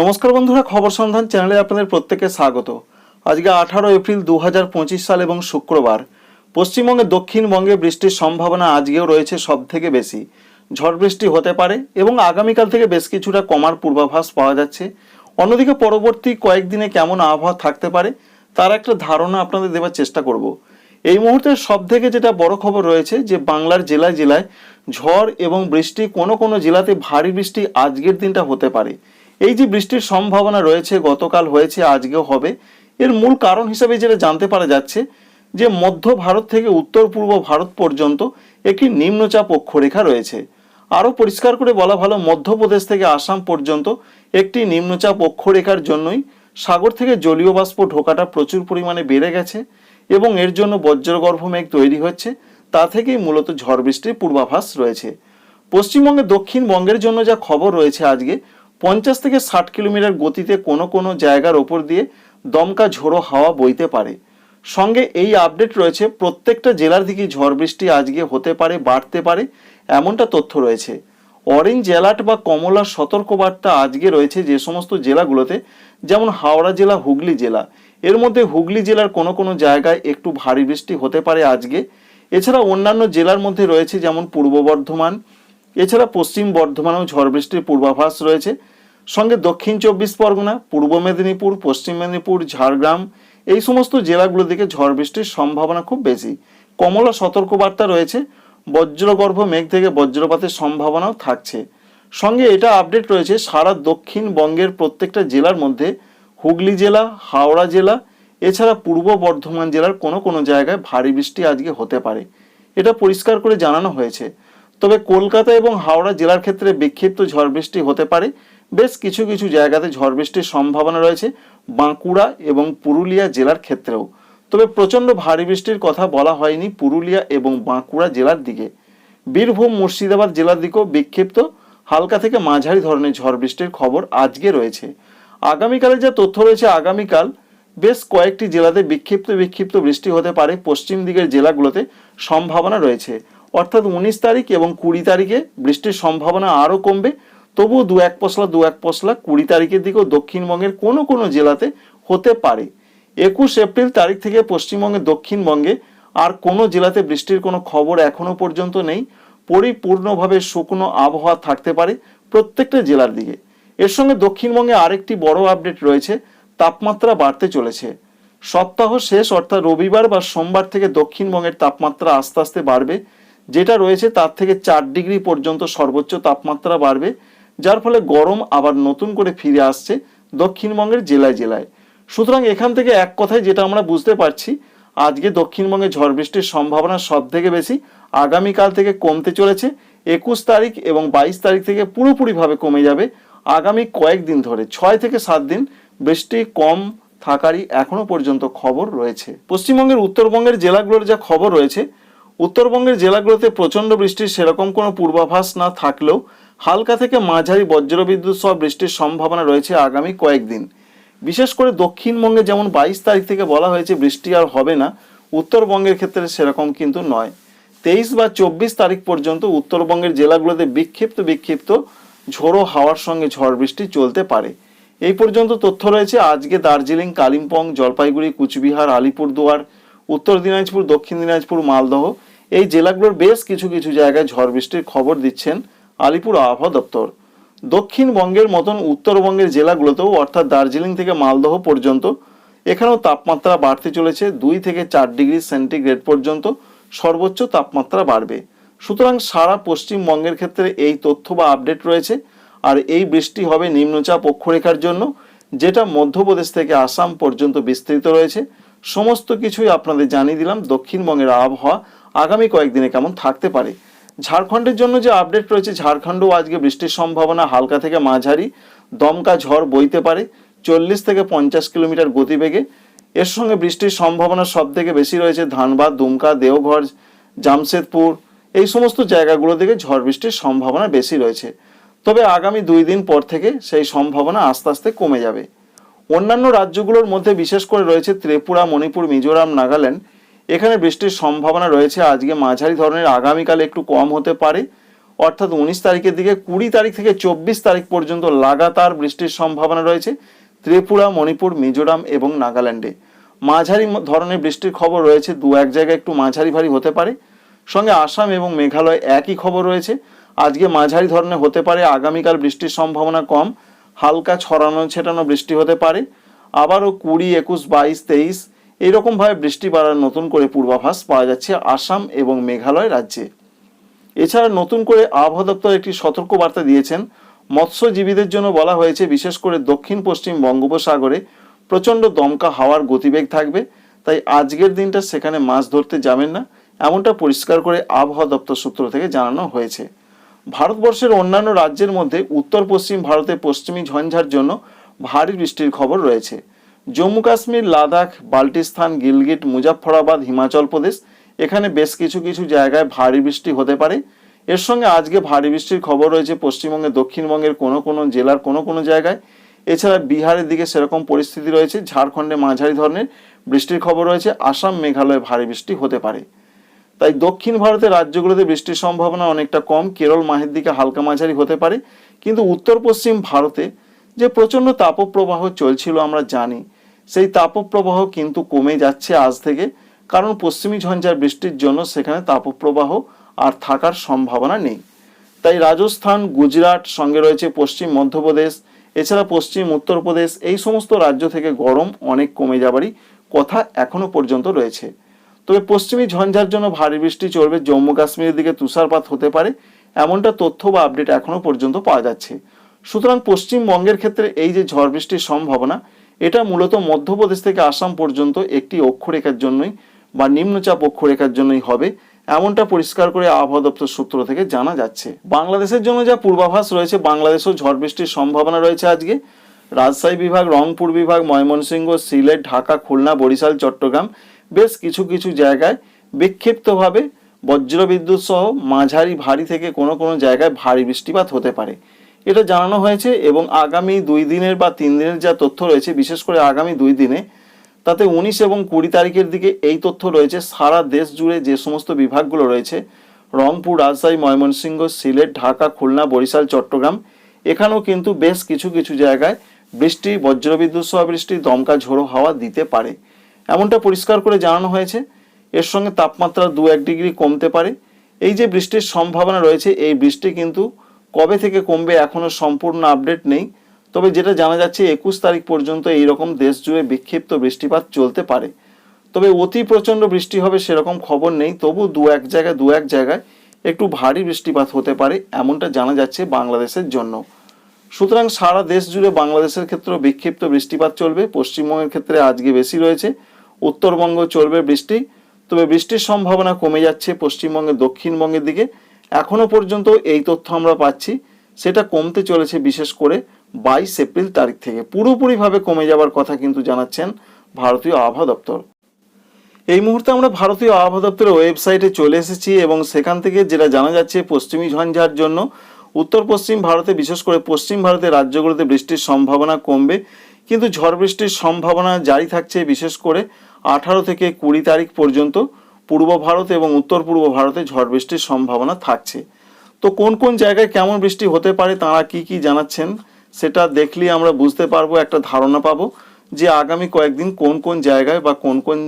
নমস্কার বন্ধুরা, খবর সন্ধান চ্যানেলে আপনাদের প্রত্যেককে স্বাগত। আজকে আঠারো এপ্রিল দু হাজার পঁচিশ সাল এবং শুক্রবার। পশ্চিমবঙ্গে দক্ষিণবঙ্গে বৃষ্টির সম্ভাবনা আজকেও রয়েছে সব থেকে বেশি। ঝড় বৃষ্টি হতে পারে এবং আগামীকাল থেকে বেশ কিছুটা কমার পূর্বাভাস পাওয়া যাচ্ছে। অন্যদিকে পরবর্তী কয়েকদিনে কেমন আবহাওয়া থাকতে পারে, তার একটা ধারণা আপনাদের দেওয়ার চেষ্টা করব। এই মুহূর্তে সব থেকে যেটা বড় খবর রয়েছে যে, বাংলার জেলায় জেলায় ঝড় এবং বৃষ্টি কোনো কোনো জেলাতে ভারী বৃষ্টি আজকের দিনটা হতে পারে। এই যে বৃষ্টির সম্ভাবনা রয়েছে, গতকাল হয়েছে, আজকেও হবে। এর মূল কারণ হিসেবে যেটা জানতে পারা যাচ্ছে, যে মধ্য ভারত থেকে উত্তর পূর্ব ভারত পর্যন্ত একটি নিম্নচাপ অক্ষরেখা রয়েছে। আরও পরিষ্কার করে বলা ভালো, মধ্যপ্রদেশ থেকে আসাম পর্যন্ত একটি নিম্নচাপ অক্ষরেখার জন্যই সাগর থেকে জলীয় বাষ্প ঢোকাটা প্রচুর পরিমাণে বেড়ে গেছে এবং এর জন্য বজ্রগর্ভ মেঘ তৈরি হচ্ছে। তা থেকেই মূলত ঝড় বৃষ্টির পূর্বাভাস রয়েছে। পশ্চিমবঙ্গে দক্ষিণবঙ্গের জন্য যা খবর রয়েছে আজকে পঞ্চাশ থেকে ষাট কিলোমিটার গতিতে কোনো কোনো জায়গার ওপর দিয়ে দমকা ঝোড়ো হাওয়া বইতে পারে। সঙ্গে এই আপডেট রয়েছে, প্রত্যেকটা জেলার দিকে ঝড় বৃষ্টি আজকে হতে পারে, বাড়তে পারে, এমনটা তথ্য রয়েছে। অরেঞ্জ অ্যালার্ট বা কমলা সতর্কবার্তা আজকে রয়েছে যে সমস্ত জেলাগুলোতে, যেমন হাওড়া জেলা, হুগলি জেলা। এর মধ্যে হুগলি জেলার কোনো কোনো জায়গায় একটু ভারী বৃষ্টি হতে পারে আজকে। এছাড়া অন্যান্য জেলার মধ্যে রয়েছে যেমন পূর্ব বর্ধমান এছাড়া পশ্চিম বর্ধমানেও ঝড় বৃষ্টির পূর্বাভাস রয়েছে। সঙ্গে দক্ষিণ চব্বিশ পরগনা, পূর্ব মেদিনীপুর, পশ্চিম মেদিনীপুর, ঝাড়গ্রাম, এই সমস্ত জেলাগুলো দিকে ঝড় বৃষ্টির সম্ভাবনা খুব বেশি। কমলা সতর্কবার্তা রয়েছে। বজ্রগর্ভ মেঘ থেকে বজ্রপাতের সম্ভাবনাও থাকছে। সঙ্গে এটা আপডেট রয়েছে, সারা দক্ষিণবঙ্গের প্রত্যেকটা জেলার মধ্যে হুগলি জেলা, হাওড়া জেলা, এছাড়া পূর্ব বর্ধমান জেলার কোনো কোনো জায়গায় ভারী বৃষ্টি আজকে হতে পারে। এটা পরিষ্কার করে জানানো হয়েছে। তবে কলকাতা এবং হাওড়া জেলার ক্ষেত্রে বিক্ষিপ্ত ঝড় বৃষ্টি হতে পারে। বেশ কিছু কিছু জায়গাতে ঝড় বৃষ্টির সম্ভাবনা রয়েছে, বাঁকুড়া এবং পুরুলিয়া জেলার ক্ষেত্রেও। তবে প্রচণ্ড ভারী বৃষ্টির কথা বলা হয়নি পুরুলিয়া এবং বাঁকুড়া জেলার দিকে। বীরভূম, মুর্শিদাবাদ জেলার দিকেও বিক্ষিপ্ত, হালকা থেকে মাঝারি ধরনের ঝড় বৃষ্টির খবর আজকে রয়েছে। আগামীকালের যা তথ্য রয়েছে আগামীকাল, বেশ কয়েকটি জেলাতে বিক্ষিপ্ত বিক্ষিপ্ত বৃষ্টি হতে পারে। পশ্চিম দিকের জেলাগুলোতে সম্ভাবনা রয়েছে। অর্থাৎ উনিশ তারিখ এবং কুড়ি তারিখে বৃষ্টির সম্ভাবনা আরও কমবে। তবুও দু এক পশলা, দু এক পশলা কুড়ি তারিখের দিকেও দক্ষিণবঙ্গের কোনো কোনো জেলাতে হতে পারে। একুশ এপ্রিল তারিখ থেকে পশ্চিমবঙ্গের দক্ষিণবঙ্গে আর কোনো জেলাতে বৃষ্টির কোনো খবর এখনও পর্যন্ত নেই। পরিপূর্ণভাবে শুকনো আবহাওয়া থাকতে পারে প্রত্যেকটা জেলার দিকে। এর সঙ্গে দক্ষিণবঙ্গে আরেকটি বড় আপডেট রয়েছে, তাপমাত্রা বাড়তে চলেছে। সপ্তাহ শেষ অর্থাৎ রবিবার বা সোমবার থেকে দক্ষিণবঙ্গের তাপমাত্রা আস্তে আস্তে বাড়বে। যেটা রয়েছে তার থেকে চার ডিগ্রি পর্যন্ত সর্বোচ্চ তাপমাত্রা বাড়বে, যার ফলে গরম আবার নতুন করে ফিরে আসছে দক্ষিণবঙ্গের জেলায় জেলায়। সুতরাং এখান থেকে এক কথায় যেটা আমরা বুঝতে পারছি, আজকে দক্ষিণবঙ্গে ঝড় বৃষ্টির সম্ভাবনা সব থেকে বেশি, আগামীকাল থেকে কমতে চলেছে, একুশ তারিখ এবং বাইশ তারিখ থেকে পুরোপুরিভাবে কমে যাবে। আগামী কয়েকদিন ধরে, ছয় থেকে সাত দিন বৃষ্টি কম থাকারই এখনও পর্যন্ত খবর রয়েছে। পশ্চিমবঙ্গের উত্তরবঙ্গের জেলাগুলোর যা খবর রয়েছে উত্তরবঙ্গের জেলাগুলোতে প্রচণ্ড বৃষ্টির সেরকম কোনো পূর্বাভাস না থাকলেও হালকা থেকে মাঝারি বজ্রবিদ্যুৎ সহ বৃষ্টির সম্ভাবনা রয়েছে আগামী কয়েকদিন। বিশেষ করে দক্ষিণবঙ্গে যেমন বাইশ তারিখ থেকে বলা হয়েছে বৃষ্টি আর হবে না, উত্তরবঙ্গের ক্ষেত্রে সেরকম কিন্তু নয়। তেইশ বা চব্বিশ তারিখ পর্যন্ত উত্তরবঙ্গের জেলাগুলোতে বিক্ষিপ্ত বিক্ষিপ্ত ঝোড়ো হাওয়ার সঙ্গে ঝড় বৃষ্টি চলতে পারে। এই পর্যন্ত তথ্য রয়েছে আজকে দার্জিলিং, কালিম্পং, জলপাইগুড়ি, কুচবিহার, আলিপুরদুয়ার, উত্তর দিনাজপুর, দক্ষিণ দিনাজপুর, মালদহ এই জেলাগুলোর বেশ কিছু কিছু জায়গায় ঝড় বৃষ্টির খবর দিচ্ছেন আলিপুর আবহাওয়া দপ্তর। দক্ষিণবঙ্গের মতন উত্তরবঙ্গের জেলাগুলোতেও অর্থাৎ দার্জিলিং থেকে মালদহ পর্যন্ত এখানেও তাপমাত্রা বাড়তে চলেছে দুই থেকে চার ডিগ্রি সেন্টিগ্রেড পর্যন্ত, সর্বোচ্চ তাপমাত্রা বাড়বে। সুতরাং সারা পশ্চিমবঙ্গের ক্ষেত্রে এই তথ্য বা আপডেট রয়েছে, আর এই বৃষ্টি হবে নিম্নচাপ অক্ষরেখার জন্য, যেটা মধ্যপ্রদেশ থেকে আসাম পর্যন্ত বিস্তৃত রয়েছে। সমস্ত কিছুই আপনাদের জানিয়ে দিলাম দক্ষিণবঙ্গের আবহাওয়া আগামী কয়েকদিনে কেমন থাকতে পারে? ঝাড়খণ্ডের জন্য যে আপডেট রয়েছে, ঝাড়খণ্ডও আজকে বৃষ্টির সম্ভাবনা হালকা থেকে মাঝারি। দমকা ঝড় বইতে পারে। চল্লিশ থেকে পঞ্চাশ কিলোমিটার গতিবেগে। এর সঙ্গে বৃষ্টির সম্ভাবনা সব থেকে বেশি রয়েছে ধানবাদ, দুমকা, দেওঘর, জামশেদপুর। এই সমস্ত জায়গাগুলো থেকে ঝড় বৃষ্টির সম্ভাবনা বেশি রয়েছে। তবে আগামী দুই দিন পর থেকে সেই সম্ভাবনা আস্তে আস্তে কমে যাবে। অন্যান্য রাজ্যগুলোর মধ্যে বিশেষ করে রয়েছে ত্রিপুরা, মণিপুর, মিজোরাম, নাগাল্যান্ড। এখানে বৃষ্টির সম্ভাবনা রয়েছে। আজকে মাঝারি ধরনের, আগামীকাল একটু কম হতে পারে। অর্থাৎ উনিশ তারিখের দিকে কুড়ি তারিখ থেকে চব্বিশ তারিখ পর্যন্ত লাগাতার বৃষ্টির সম্ভাবনা রয়েছে। ত্রিপুরা, মণিপুর, মিজোরাম এবং নাগাল্যান্ডে। মাঝারি ধরনের বৃষ্টির খবর রয়েছে। দু এক জায়গায় একটু মাঝারি ভারী হতে পারে। সঙ্গে আসাম এবং মেঘালয় একই খবর রয়েছে। আজকে মাঝারি ধরনের হতে পারে। আগামীকাল বৃষ্টির সম্ভাবনা কম। হালকা ছড়ানো ছেটানো বৃষ্টি হতে পারে। আবারও কুড়ি, একুশ, বাইশ, তেইশ এইরকমভাবে বৃষ্টি বাড়ার নতুন করে পূর্বাভাস পাওয়া যাচ্ছে আসাম এবং মেঘালয় রাজ্যে। এছাড়া নতুন করে আবহাওয়া দপ্তর একটি সতর্ক বার্তা দিয়েছেন। মৎস্যজীবীদের জন্য বলা হয়েছে, বিশেষ করে দক্ষিণ পশ্চিম বঙ্গোপসাগরে প্রচণ্ড দমকা হাওয়ার গতিবেগ থাকবে। তাই আজকের দিনটা সেখানে মাছ ধরতে যাবেন না, এমনটা পরিষ্কার করে আবহাওয়া দপ্তর সূত্র থেকে জানানো হয়েছে। ভারতবর্ষের অন্যান্য রাজ্যের মধ্যে উত্তর পশ্চিম ভারতে পশ্চিমী ঝঞ্ঝার জন্য ভারী বৃষ্টির খবর রয়েছে। জম্মু কাশ্মীর, লাদাখ, বাল্টিস্তান, গিলগিট, মুজাফফরাবাদ, হিমাচল প্রদেশ, এখানে বেশ কিছু কিছু জায়গায় ভারী বৃষ্টি হতে পারে। এর সঙ্গে আজকে ভারী বৃষ্টির খবর রয়েছে পশ্চিমবঙ্গের, দক্ষিণবঙ্গের কোনো কোনো জেলার কোনো কোনো জায়গায়। এছাড়া বিহারের দিকে সেরকম পরিস্থিতি রয়েছে, ঝাড়খণ্ডে মাঝারি ধরনের বৃষ্টির খবর রয়েছে, আসাম, মেঘালয়ে ভারী বৃষ্টি হতে পারে। তাই দক্ষিণ ভারতের রাজ্যগুলোতে বৃষ্টির সম্ভাবনা অনেকটা কম, কেরল মাহের দিকে হালকা মাঝারি হতে পারে। কিন্তু উত্তর পশ্চিম ভারতে যে প্রচণ্ড তাপপ্রবাহ চলছিল আমরা জানি সেই তাপপ্রবাহ কিন্তু কমে যাচ্ছে আজ থেকে, কারণ পশ্চিমী ঝঞ্ঝার বৃষ্টির জন্য সেখানে তাপপ্রবাহ আর থাকার সম্ভাবনা নেই। তাই রাজস্থান, গুজরাট, সঙ্গে রয়েছে পশ্চিম মধ্যপ্রদেশ, এছাড়া পশ্চিম উত্তরপ্রদেশ, এই সমস্ত রাজ্য থেকে গরম অনেক কমে যাবারই কথা এখনও পর্যন্ত রয়েছে। তবে পশ্চিমী ঝঞ্ঝার জন্য ভারী বৃষ্টি চলবে জম্মু কাশ্মীরের দিকে তুষারপাত হতে পারে, এমনটা তথ্য বা আপডেট এখনও পর্যন্ত পাওয়া যাচ্ছে। সুতরাং পশ্চিমবঙ্গের ক্ষেত্রে এই যে ঝড় বৃষ্টির সম্ভাবনা এটা মূলত মধ্যপ্রদেশ থেকে আসাম পর্যন্ত একটি অক্ষরেখার জন্যই বা নিম্নচাপ অক্ষরেখার জন্যই হবে, এমনটা পরিষ্কার করে আবহাওয়া দপ্তর সূত্র থেকে জানা যাচ্ছে। বাংলাদেশের জন্য যা পূর্বাভাস রয়েছে, বাংলাদেশেও ঝড় বৃষ্টির সম্ভাবনা রয়েছে আজকে। রাজশাহী বিভাগ, রংপুর বিভাগ, ময়মনসিংহ, সিলেট, ঢাকা, খুলনা, বরিশাল, চট্টগ্রাম বেশ কিছু কিছু জায়গায় বিক্ষিপ্তভাবে বজ্রবিদ্যুৎ সহ মাঝারি ভারী থেকে কোনো কোনো জায়গায় ভারী বৃষ্টিপাত হতে পারে। এটা জানানো হয়েছে এবং আগামী দুই দিনের বা তিন দিনের যা তথ্য রয়েছে, বিশেষ করে আগামী দুই দিনে, তাতে উনিশ এবং কুড়ি তারিখের দিকে এই তথ্য রয়েছে। সারা দেশ জুড়ে যে সমস্ত বিভাগগুলো রয়েছে, রংপুর, রাজশাহী, ময়মনসিংহ, সিলেট, ঢাকা, খুলনা, বরিশাল, চট্টগ্রাম, এখানেও কিন্তু বেশ কিছু কিছু জায়গায় বৃষ্টি, বজ্রবিদ্যুৎ সহ বৃষ্টি, দমকা ঝোড়ো হাওয়া দিতে পারে। এমনটা পরিষ্কার করে জানানো হয়েছে। এর সঙ্গে তাপমাত্রা দু এক ডিগ্রি কমতে পারে। এই যে বৃষ্টির সম্ভাবনা রয়েছে, এই বৃষ্টি কিন্তু কবে থেকে কমবে এখনও সম্পূর্ণ আপডেট নেই, তবে যেটা জানা যাচ্ছে একুশ তারিখ পর্যন্ত এইরকম দেশ জুড়ে বিক্ষিপ্ত বৃষ্টিপাত চলতে পারে। তবে অতি প্রচণ্ড বৃষ্টি হবে সেরকম খবর নেই, তবু দু এক জায়গায়, দু এক জায়গায় একটু ভারী বৃষ্টিপাত হতে পারে এমনটা জানা যাচ্ছে বাংলাদেশের জন্য। সুতরাং সারা দেশ জুড়ে বাংলাদেশের ক্ষেত্রেও বিক্ষিপ্ত বৃষ্টিপাত চলবে, পশ্চিমবঙ্গের ক্ষেত্রে আজকে বেশি রয়েছে উত্তরবঙ্গ চলবে বৃষ্টি, তবে বৃষ্টির সম্ভাবনা কমে যাচ্ছে পশ্চিমবঙ্গের দক্ষিণবঙ্গের দিকে। এখনও পর্যন্ত এই তথ্য আমরা পাচ্ছি। সেটা কমতে চলেছে বিশেষ করে বাইশ এপ্রিল তারিখ থেকে। পুরোপুরিভাবে কমে যাবার কথা কিন্তু জানাচ্ছেন ভারতীয় আবহাওয়া দপ্তর। এই মুহূর্তে আমরা ভারতীয় আবহাওয়া দপ্তরের ওয়েবসাইটে চলে এসেছি এবং সেখান থেকে যেটা জানা যাচ্ছে, পশ্চিমী ঝঞ্ঝার জন্য উত্তর পশ্চিম ভারতে, বিশেষ করে পশ্চিম ভারতের রাজ্যগুলোতে বৃষ্টির সম্ভাবনা কমবে। কিন্তু ঝড় বৃষ্টির সম্ভাবনা জারি থাকছে বিশেষ করে আঠারো থেকে কুড়ি তারিখ পর্যন্ত। পূর্ব ভারত এবং উত্তর পূর্ব ভারতে ঝড় বৃষ্টির সম্ভাবনা থাকছে। তো কোন কোন জায়গায় কেমন বৃষ্টি হতে পারে, তারা কি কি জানাচ্ছেন, সেটা দেখলেই আমরা বুঝতে পারব, একটা ধারণা পাবো যে আগামী কয়েকদিন কোন কোন জায়গায় বা কোন কোন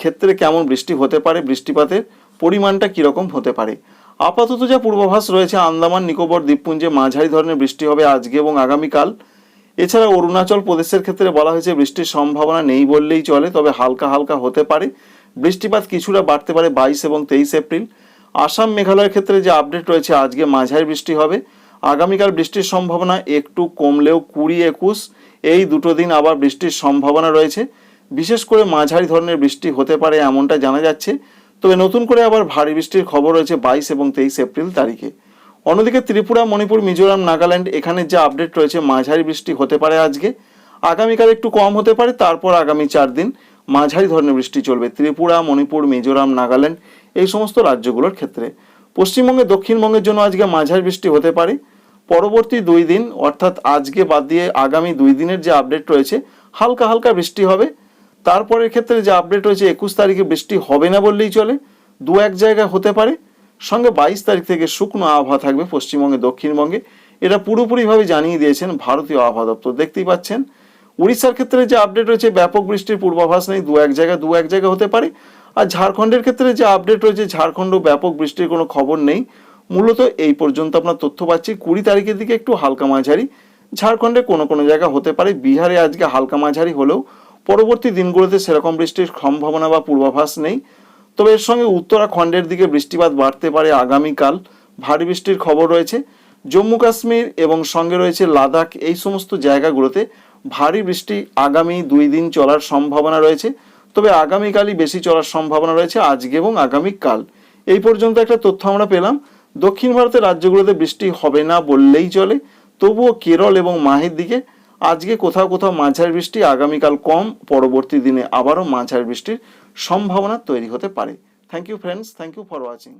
ক্ষেত্রে কেমন বৃষ্টি হতে পারে, বৃষ্টিপাতের পরিমাণটা কীরকম হতে পারে। আপাতত যা পূর্বাভাস রয়েছে, আন্দামান, নিকোবর, দ্বীপপুঞ্জে মাঝারি ধরনের বৃষ্টি হবে আজকে এবং আগামীকাল। এছাড়া অরুণাচল প্রদেশের ক্ষেত্রে বলা হয়েছে বৃষ্টির সম্ভাবনা নেই বললেই চলে, তবে হালকা হালকা হতে পারে। বৃষ্টিপাত কিছুটা বাড়তে পারে বাইশ এবং তেইশ এপ্রিল। আসাম মেঘালয়ের ক্ষেত্রে যে আপডেট রয়েছে, আজকে মাঝারি বৃষ্টি হবে। আগামীকাল বৃষ্টির সম্ভাবনা একটু কমলেও কুড়ি একুশ, এই দুটো দিন আবার বৃষ্টির সম্ভাবনা রয়েছে। বিশেষ করে মাঝারি ধরনের বৃষ্টি হতে পারে এমনটা জানা যাচ্ছে। তবে নতুন করে আবার ভারী বৃষ্টির খবর রয়েছে বাইশ এবং তেইশ এপ্রিল তারিখে। অন্যদিকে ত্রিপুরা, মণিপুর, মিজোরাম, নাগাল্যান্ড এখানে যে আপডেট রয়েছে, মাঝারি বৃষ্টি হতে পারে আজকে। আগামীকাল একটু কম হতে পারে, তারপর আগামী চার দিন। মাঝারি ধরনের বৃষ্টি চলবে। ত্রিপুরা, মণিপুর, মিজোরাম, নাগাল্যান্ড এই সমস্ত রাজ্যগুলোর ক্ষেত্রে। পশ্চিমবঙ্গে, দক্ষিণবঙ্গের জন্য আজকে মাঝারি বৃষ্টি হতে পারে। পরবর্তী দুই দিন, অর্থাৎ আজকে বাদ দিয়ে আগামী দুই দিনের যে আপডেট রয়েছে, হালকা হালকা বৃষ্টি হবে। তারপরের ক্ষেত্রে যে আপডেট রয়েছে, একুশ তারিখে বৃষ্টি হবে না বললেই চলে। দু এক জায়গায় হতে পারে। সঙ্গে বাইশ তারিখ থেকে শুকনো আবহাওয়া থাকবে পশ্চিমবঙ্গে, দক্ষিণবঙ্গে। এটা পুরোপুরিভাবে জানিয়ে দিয়েছেন ভারতীয় আবহাওয়া দপ্তর। দেখতেই পাচ্ছেন উড়িষ্যার ক্ষেত্রে যে আপডেট রয়েছে, ব্যাপক বৃষ্টির পূর্বাভাস নেই দু এক জায়গায় দু এক জায়গায় হতে পারে। আর ঝাড়খণ্ডের ক্ষেত্রে যে আপডেট রয়েছে, ঝাড়খণ্ড ব্যাপক বৃষ্টির কোনো খবর নেই। মূলত এই পর্যন্ত আপনার তথ্য পাচ্ছি। কুড়ি তারিখের দিকে একটু হালকা মাঝারি। ঝাড়খণ্ডে কোনো কোনো জায়গা হতে পারে। বিহারে আজকে হালকা মাঝারি হলেও পরবর্তী দিনগুলোতে সেরকম বৃষ্টির সম্ভাবনা বা পূর্বাভাস নেই। তবে এর সঙ্গে উত্তরাখণ্ডের দিকে বৃষ্টিপাত বাড়তে পারে আগামীকাল। ভারী বৃষ্টির খবর রয়েছে। জম্মু কাশ্মীর এবং সঙ্গে রয়েছে লাদাখ, এই সমস্ত জায়গাগুলোতে ভারী বৃষ্টি আগামী দুই দিন চলার সম্ভাবনা রয়েছে। তবে আগামীকালই বেশি চলার সম্ভাবনা রয়েছে আজকে এবং আগামীকাল। এই পর্যন্ত একটা তথ্য আমরা পেলাম। দক্ষিণ ভারতের রাজ্যগুলোতে বৃষ্টি হবে না বললেই চলে। তবুও কেরল এবং মাহের দিকে আজকে কোথাও কোথাও মাঝারি বৃষ্টি, আগামীকাল কম, পরবর্তী দিনে আবারও মাঝারি বৃষ্টির সম্ভাবনা তৈরি হতে পারে। Thank you friends thank you for watching